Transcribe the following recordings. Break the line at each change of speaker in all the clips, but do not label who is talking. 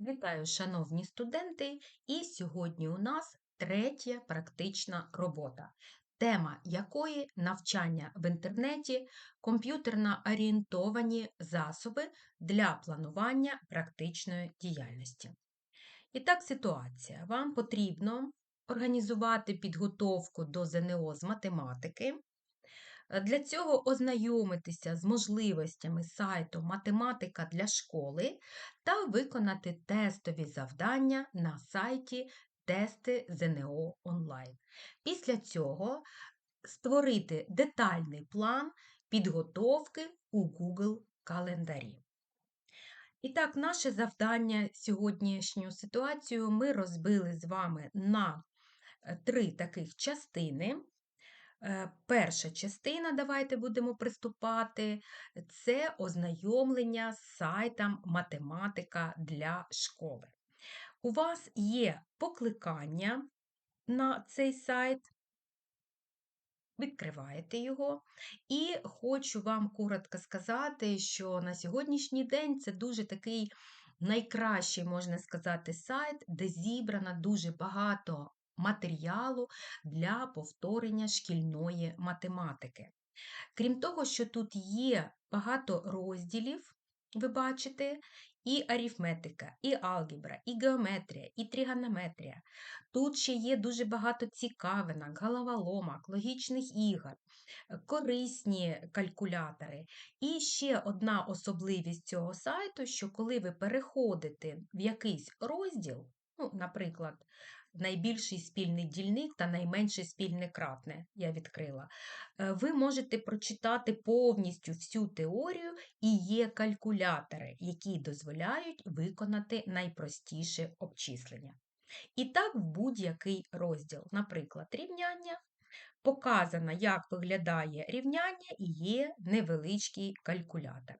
Вітаю, шановні студенти! І сьогодні у нас третя практична робота, тема якої навчання в інтернеті, комп'ютерно орієнтовані засоби для планування практичної діяльності. І так, ситуація. Вам потрібно організувати підготовку до ЗНО з математики. Е, Для цього ознайомитися з можливостями сайту Математика для школи та виконати тестові завдання на сайті Тести ЗНО онлайн. Після цього створити детальний план підготовки у Google календарі. І так, наше завдання сьогоднішню ситуацію ми розбили з вами на е, три таких частини. Е, Перша частина, давайте будемо приступати, це ознайомлення з сайтом Математика для школи. У вас є покликання на цей сайт, відкриваєте його, і хочу вам коротко сказати, що на сьогоднішній день це дуже такий найкращий, можна сказати, сайт, де зібрано дуже багато матеріалу для повторення шкільної математики. Крім того, що тут є багато розділів, ви бачите, і арифметика, і алгебра, і геометрія, і тригонометрія. Тут ще є дуже багато цікавинок, головоломок, логічних ігор, корисні калькулятори. І ще одна особливість цього сайту, що коли ви переходите в якийсь розділ, ну, наприклад, найбільший спільний дільник та найменший спільне кратне я відкрила. Е, Ви можете прочитати повністю всю теорію і є калькулятори, які дозволяють виконати найпростіше обчислення. І так в будь-який розділ, наприклад, рівняння. Показано, як виглядає рівняння і є невеличкий калькулятор.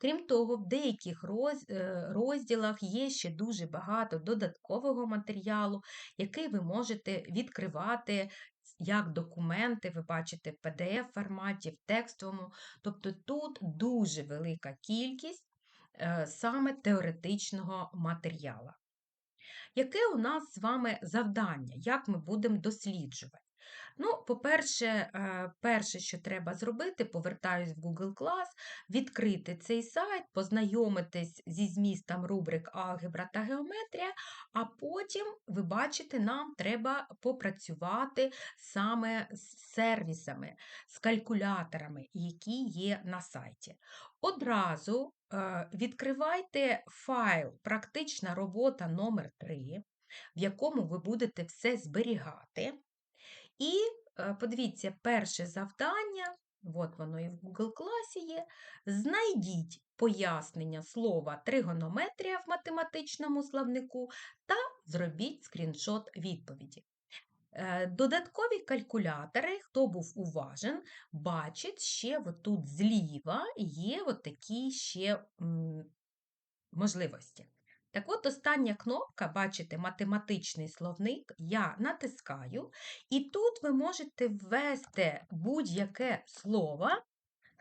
Крім того, в деяких е, розділах є ще дуже багато додаткового матеріалу, який ви можете відкривати як документи, ви бачите в PDF-форматі, в текстовому. Тобто тут дуже велика кількість е, саме теоретичного матеріалу. Яке у нас з вами завдання, як ми будемо досліджувати? Ну, по-перше, е, перше, що треба зробити, повертаюсь в Google Class, відкрити цей сайт, познайомитись зі змістом рубрик алгебра та геометрія, а потім, ви бачите, нам треба попрацювати саме з сервісами, з калькуляторами, які є на сайті. Одразу е, відкривайте файл Практична робота номер 3 в якому ви будете все зберігати. І е, подивіться, перше завдання, от воно і в Google класі є. Знайдіть пояснення слова тригонометрія в математичному словнику та зробіть скріншот відповіді. Е, Додаткові калькулятори, хто був уважен, бачить, ще тут зліва є такі ще можливості. Так от остання кнопка, бачите, математичний словник, я натискаю, і тут ви можете ввести будь-яке слово.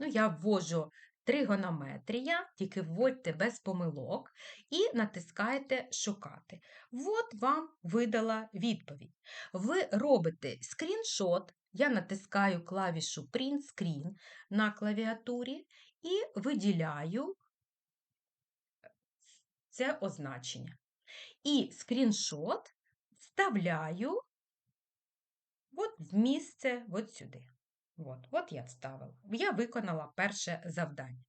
Ну, я ввожу тригонометрія, тільки вводьте без помилок, і натискаєте Шукати. От вам видала відповідь. Ви робите скріншот, я натискаю клавішу Print Screen на клавіатурі і виділяю це означення. І скріншот вставляю от в місце от сюди. От, от я вставила. Я виконала перше завдання.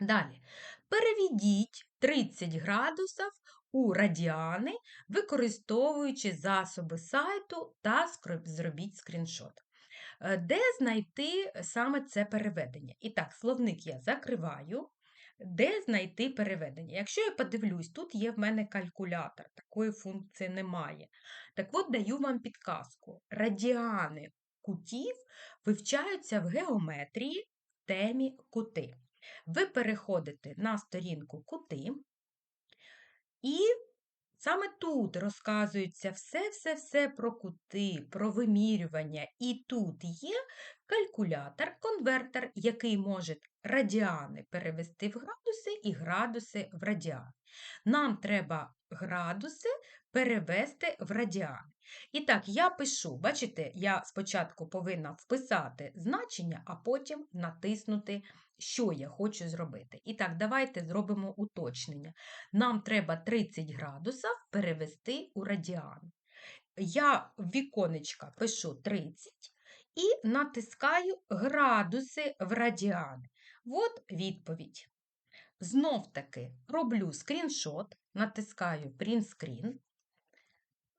Далі. Переведіть 30 градусів у радіани, використовуючи засоби сайту та зробіть скріншот. Е, Де знайти саме це переведення? І так, словник я закриваю. Де знайти переведення? Якщо я подивлюсь, тут є в мене калькулятор, такої функції немає. Так от даю вам підказку. Радіани кутів вивчаються в геометрії в темі кути. Ви переходите на сторінку кути, і саме тут розказується все-все-все про кути, про вимірювання. І тут є калькулятор, конвертер, який може радіани перевести в градуси і градуси в радіани. Нам треба градуси перевести в радіани. І так, я пишу, бачите, я спочатку повинна вписати значення, а потім натиснути, що я хочу зробити. І так, давайте зробимо уточнення. Нам треба 30 градусів перевести у радіани. Я в віконечка пишу 30 і натискаю градуси в радіани. От відповідь. Знов таки роблю скріншот, натискаю Print Screen,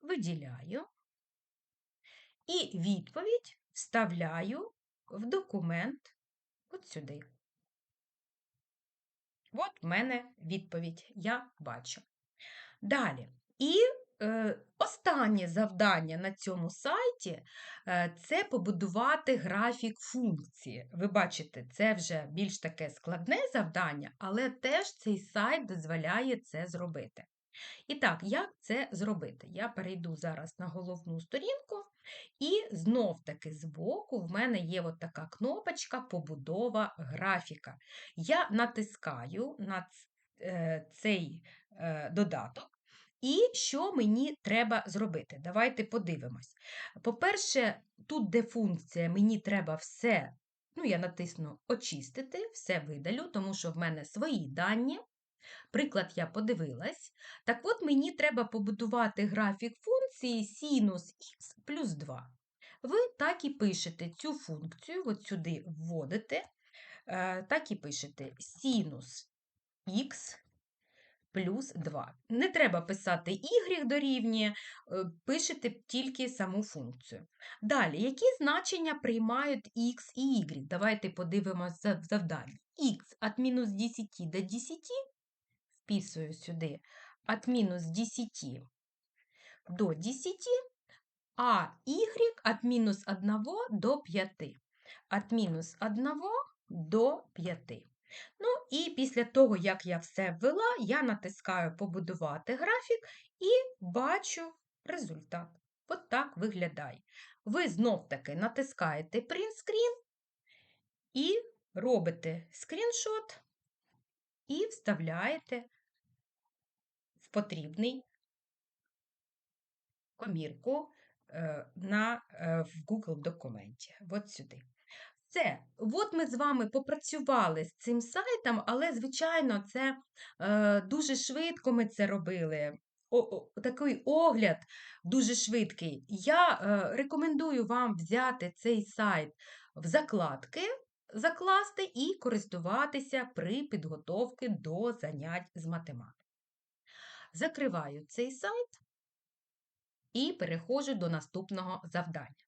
виділяю і відповідь вставляю в документ от сюди. От в мене відповідь, я бачу. Далі. І останнє завдання на цьому сайті е, це побудувати графік функції. Ви бачите, це вже більш таке складне завдання, але теж цей сайт дозволяє це зробити. І так, як це зробити? Я перейду зараз на головну сторінку, і знов-таки збоку в мене є от така кнопочка Побудова графіка. Я натискаю на е, цей е, додаток. І що мені треба зробити? Давайте подивимось. По-перше, тут, де функція, мені треба все, ну, я натисну очистити, все видалю, тому що в мене свої дані. Приклад я подивилась. Так от мені треба побудувати графік функції синус х плюс 2. Ви так і пишете цю функцію, от сюди вводите, е, так і пишете синус х плюс 2. Не треба писати y дорівнює, е, пишете тільки саму функцію. Далі, які значення приймають x і y? Давайте подивимося завдання. х від мінус 10 до 10 вписую сюди от мінус 10 до 10, а y от мінус 1 до 5. От мінус 1 до 5. Ну, і після того, як я все ввела, я натискаю Побудувати графік і бачу результат. От так виглядає. Ви знов-таки натискаєте Print Screen і робите скріншот і вставляєте в потрібний комірку е, на, е, в Google документі. От сюди. Все, от ми з вами попрацювали з цим сайтом, але, звичайно, це е, дуже швидко ми це робили. О, о, такий огляд дуже швидкий. Я е, рекомендую вам взяти цей сайт в закладки, закласти і користуватися при підготовці до занять з математики. Закриваю цей сайт і переходжу до наступного завдання.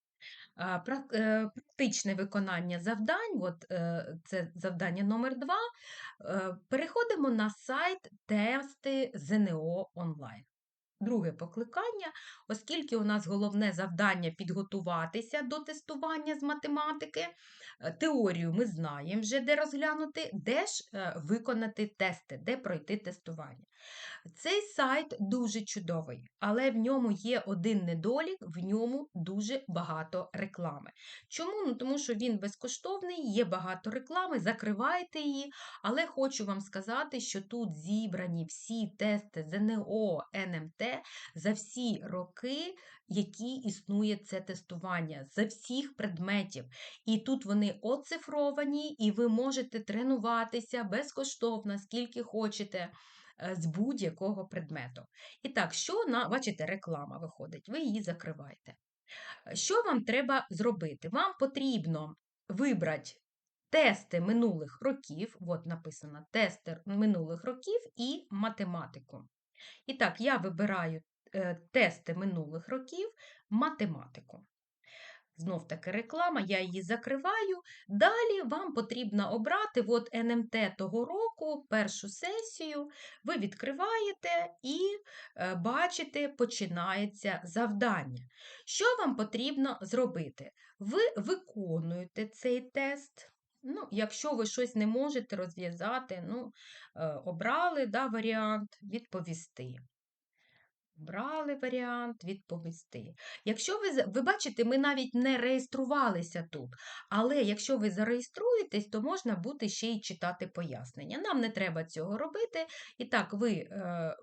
Е, практичне виконання завдань, от е, це завдання номер 2 е, Переходимо на сайт тести ЗНО онлайн. Друге покликання, оскільки у нас головне завдання підготуватися до тестування з математики, теорію ми знаємо вже, де розглянути, де ж виконати тести, де пройти тестування. Цей сайт дуже чудовий, але в ньому є один недолік, в ньому дуже багато реклами. Чому? Ну, Тому що він безкоштовний, є багато реклами, закривайте її, але хочу вам сказати, що тут зібрані всі тести ЗНО, НМТ за всі роки, які існує це тестування, за всіх предметів. І тут вони оцифровані, і ви можете тренуватися безкоштовно, скільки хочете. Е, з будь-якого предмету. І так, що на, бачите, реклама виходить, ви її закриваєте. Що вам треба зробити? Вам потрібно вибрати тести минулих років, от написано тести минулих років і математику. І так, я вибираю е, тести минулих років, математику. Знов таки реклама, я її закриваю. Далі вам потрібно обрати от НМТ того року, першу сесію, ви відкриваєте і е, бачите, починається завдання. Що вам потрібно зробити? Ви виконуєте цей тест. Ну, Якщо ви щось не можете розв'язати, ну, е, обрали да, варіант відповісти. Брали варіант відповісти. Якщо ви, ви бачите, ми навіть не реєструвалися тут, але якщо ви зареєструєтесь, то можна буде ще й читати пояснення. Нам не треба цього робити. І так, ви е,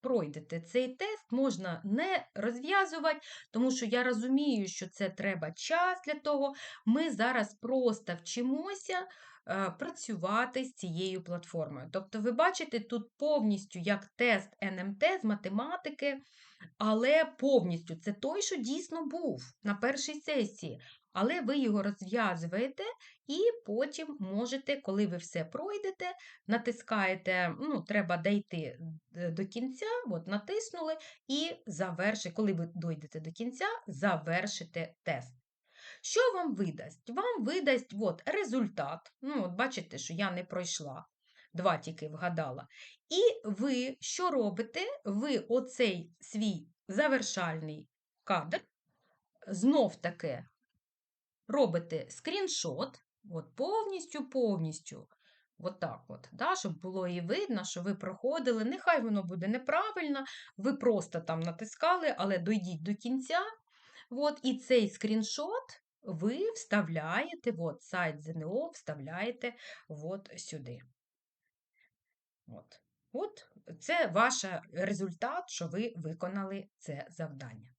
пройдете цей тест, можна не розв'язувати, тому що я розумію, що це треба час для того. Ми зараз просто вчимося працювати з цією платформою. Тобто, ви бачите, тут повністю як тест НМТ з математики, але повністю це той, що дійсно був на першій сесії. Але ви його розв'язуєте і потім можете, коли ви все пройдете, натискаєте, ну, треба дійти до кінця, от натиснули і завершите, коли ви дійдете до кінця, завершите тест. Що вам видасть? Вам видасть от, результат. Ну, от бачите, що я не пройшла, два тільки вгадала. І ви що робите? Ви оцей свій завершальний кадр знов таки робите скріншот, от повністю, повністю. От так от, да, щоб було і видно, що ви проходили. Нехай воно буде неправильно, ви просто там натискали, але дойдіть до кінця. От, і цей скріншот ви вставляєте, от, сайт ЗНО вставляєте от сюди. От. От це ваш результат, що ви виконали це завдання.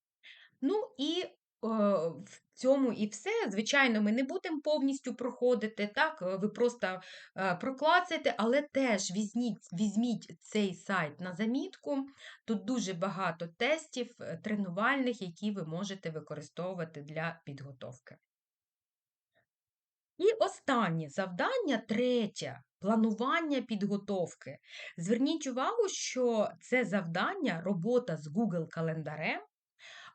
Ну і е, цьому і все. Звичайно, ми не будемо повністю проходити, так, е, ви просто е, проклацаєте, але теж візьміть, візьміть цей сайт на замітку. Тут дуже багато тестів е, тренувальних, які ви можете використовувати для підготовки. І останнє завдання, третє планування підготовки. Зверніть увагу, що це завдання, робота з Google календарем,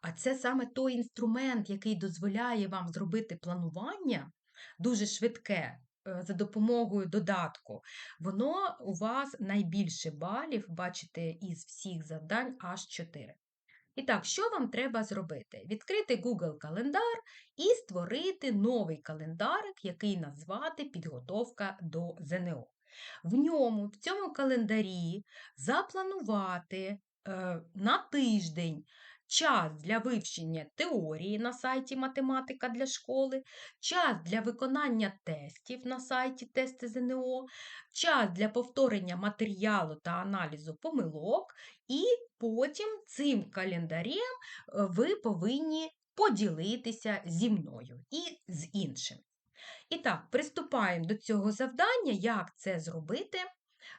а це саме той інструмент, який дозволяє вам зробити планування дуже швидке. е, За допомогою додатку, воно у вас найбільше балів, бачите, із всіх завдань аж 4. І так, що вам треба зробити? Відкрити Google календар і створити новий календарик, який назвати Підготовка до ЗНО. В ньому, в цьому календарі, запланувати е, на тиждень час для вивчення теорії на сайті Математика для школи, час для виконання тестів на сайті Тести ЗНО, час для повторення матеріалу та аналізу помилок, і потім цим календарем е, ви повинні поділитися зі мною і з іншим. І так, приступаємо до цього завдання. Як це зробити?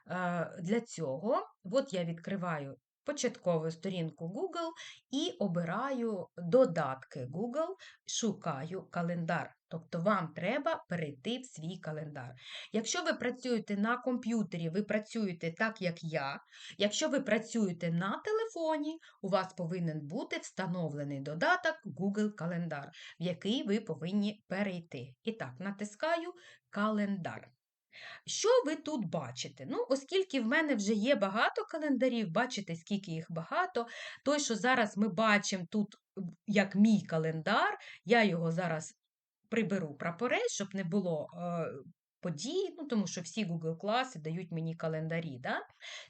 Е, Для цього, от я відкриваю початкову сторінку Google і обираю додатки Google, шукаю календар. Тобто вам треба перейти в свій календар. Якщо ви працюєте на комп'ютері, ви працюєте так, як я. Якщо ви працюєте на телефоні, у вас повинен бути встановлений додаток Google Календар, в який ви повинні перейти. І так, натискаю календар. Що ви тут бачите? Ну, оскільки в мене вже є багато календарів, бачите, скільки їх багато. Той, що зараз ми бачимо тут як мій календар, я його зараз приберу прапорець, щоб не було е, подій, ну, тому що всі Google класи дають мені календарі. Да?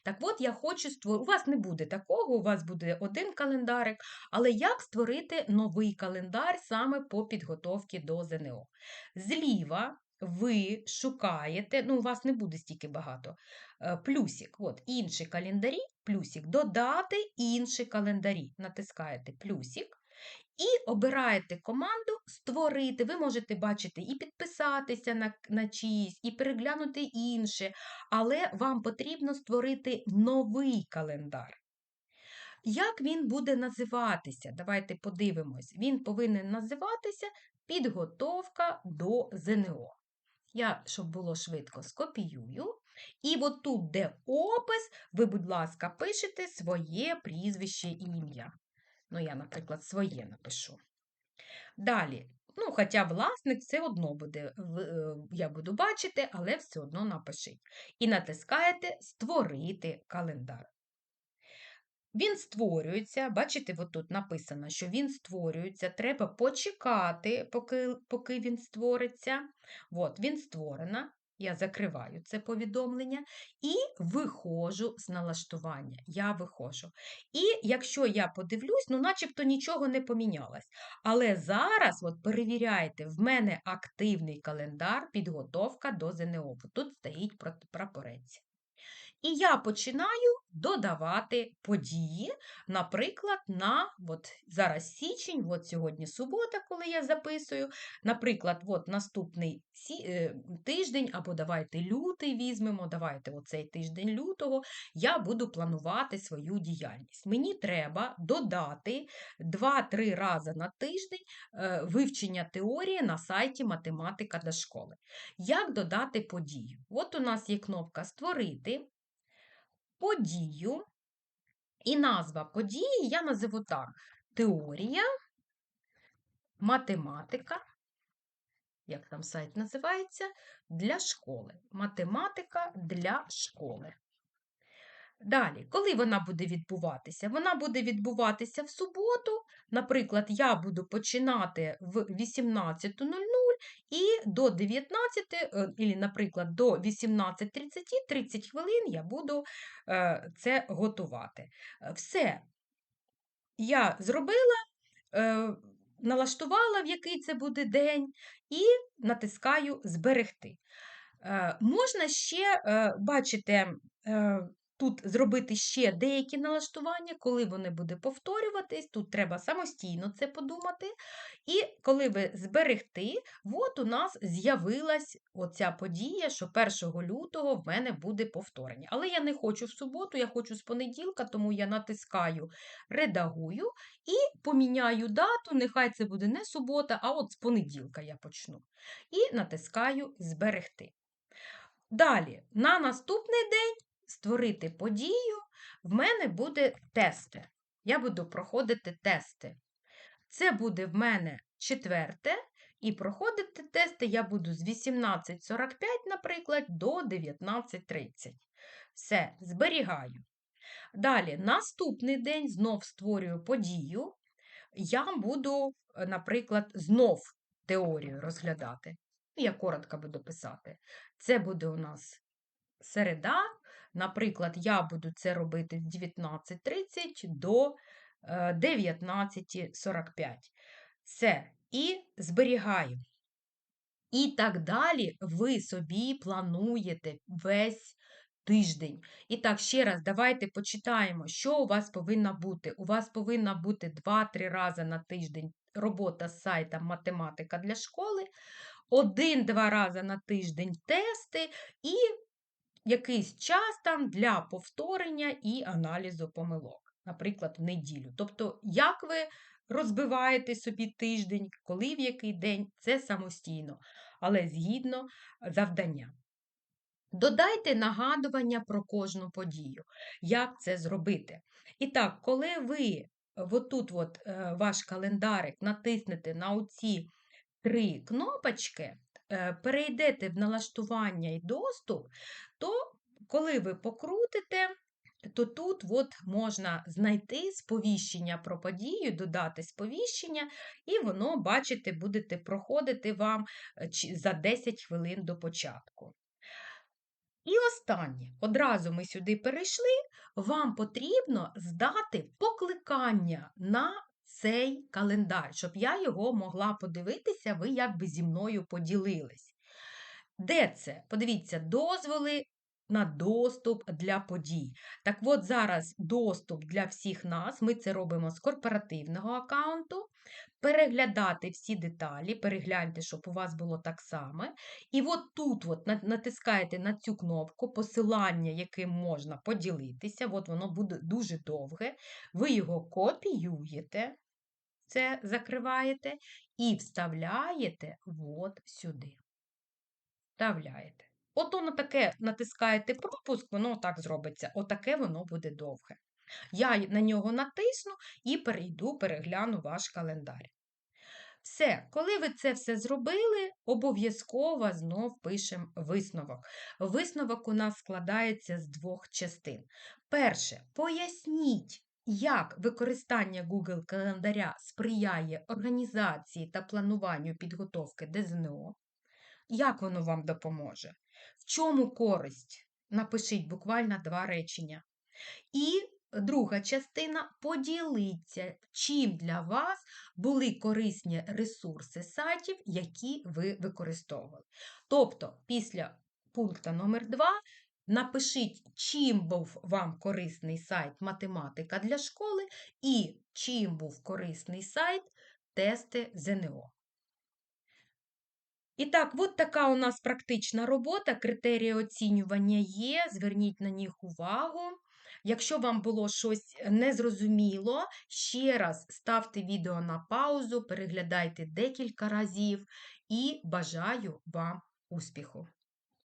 Так от я хочу створити, у вас не буде такого, у вас буде один календарик, але як створити новий календар саме по підготовці до ЗНО? Зліва ви шукаєте, ну, у вас не буде стільки багато, е, плюсик, от, інші календарі, плюсик, додати інші календарі. Натискаєте плюсик і обираєте команду Створити. Ви можете бачити і підписатися на, на чиїсь, і переглянути інше, але вам потрібно створити новий календар. Як він буде називатися? Давайте подивимось. Він повинен називатися Підготовка до ЗНО. Я, щоб було швидко, скопіюю. І от тут, де опис, ви, будь ласка, пишете своє прізвище і ім'я. Ну, я, наприклад, своє напишу. Далі, ну, хоча власник все одно буде, е, я буду бачити, але все одно напишіть. І натискаєте Створити календар. Він створюється, бачите, от тут написано, що він створюється, треба почекати, поки, поки він створиться. От, він створено. Я закриваю це повідомлення і виходжу з налаштування. Я виходжу. І якщо я подивлюсь, ну начебто нічого не помінялось. Але зараз, от перевіряйте, в мене активний календар, підготовка до ЗНО. Тут стоїть прапорець. І я починаю додавати події, наприклад, на от зараз січень, от сьогодні субота, коли я записую. Наприклад, от наступний е, тиждень, або давайте лютий візьмемо, давайте оцей тиждень лютого, я буду планувати свою діяльність. Мені треба додати 2-3 рази на тиждень е, вивчення теорії на сайті Математика до школи. Як додати подію? От у нас є кнопка Створити подію. І назва події я називу так: теорія, математика, як там сайт називається, для школи. Математика для школи. Далі, коли вона буде відбуватися? Вона буде відбуватися в суботу. Наприклад, я буду починати в 18.00 і до 19, і, наприклад, до 18.30 30 хвилин я буду е, це готувати. Все, я зробила, е, налаштувала, в який це буде день, і натискаю Зберегти. Е, можна ще, бачите, Тут зробити ще деякі налаштування, коли вони будуть повторюватись, тут треба самостійно це подумати. І коли ви зберегти, от у нас з'явилась оця подія, що 1 лютого в мене буде повторення. Але я не хочу в суботу, я хочу з понеділка, тому я натискаю редагую і поміняю дату, нехай це буде не субота, а от з понеділка я почну. І натискаю Зберегти. Далі, на наступний день створити подію, в мене буде тести. Я буду проходити тести. Це буде в мене четверте, і проходити тести я буду з 18.45, наприклад, до 19.30. Все, зберігаю. Далі, наступний день знов створюю подію. Я буду, наприклад, знов теорію розглядати. Я коротко буду писати. Це буде у нас середа, Наприклад, я буду це робити з 19.30 до 19.45. Е, Все. І зберігаю. І так далі ви собі плануєте весь тиждень. І так, ще раз, давайте почитаємо, що у вас повинно бути. У вас повинна бути 2-3 рази на тиждень робота з сайтом математика для школи, один-два рази на тиждень тести і якийсь час там для повторення і аналізу помилок, наприклад, в неділю. Тобто, як ви розбиваєте собі тиждень, коли в який день, це самостійно, але згідно завдання. Додайте нагадування про кожну подію, як це зробити. І так, коли ви отут от, е, ваш календарик натиснете на оці три кнопочки, Е, перейдете в налаштування і доступ, то коли ви покрутите, то тут от можна знайти сповіщення про подію, додати сповіщення, і воно, бачите, будете проходити вам е, за 10 хвилин до початку. І останнє, одразу ми сюди перейшли, вам потрібно здати покликання на цей календар, щоб я його могла подивитися, ви якби зі мною поділились. Де це? Подивіться, дозволи на доступ для подій. Так от зараз доступ для всіх нас, ми це робимо з корпоративного аккаунту. Переглядати всі деталі, перегляньте, щоб у вас було так само. І от тут от натискаєте на цю кнопку посилання, яким можна поділитися, от воно буде дуже довге. Ви його копіюєте, це закриваєте і вставляєте от сюди. Вставляєте. От воно таке натискаєте пропуск, воно так зробиться. Отаке воно буде довге. Я на нього натисну і перейду, перегляну ваш календар. Все, коли ви це все зробили, обов'язково знов пишемо висновок. Висновок у нас складається з двох частин. Перше, поясніть, як використання Google календаря сприяє організації та плануванню підготовки ДЗНО? Як воно вам допоможе? В чому користь? Напишіть буквально два речення. І друга частина поділіться, чим для вас були корисні ресурси сайтів, які ви використовували. Тобто, після пункту номер 2 напишіть, чим був вам корисний сайт математика для школи і чим був корисний сайт тести ЗНО. І так, от така у нас практична робота, критерії оцінювання є, зверніть на них увагу. Якщо вам було щось незрозуміло, ще раз ставте відео на паузу, переглядайте декілька разів і бажаю вам успіху!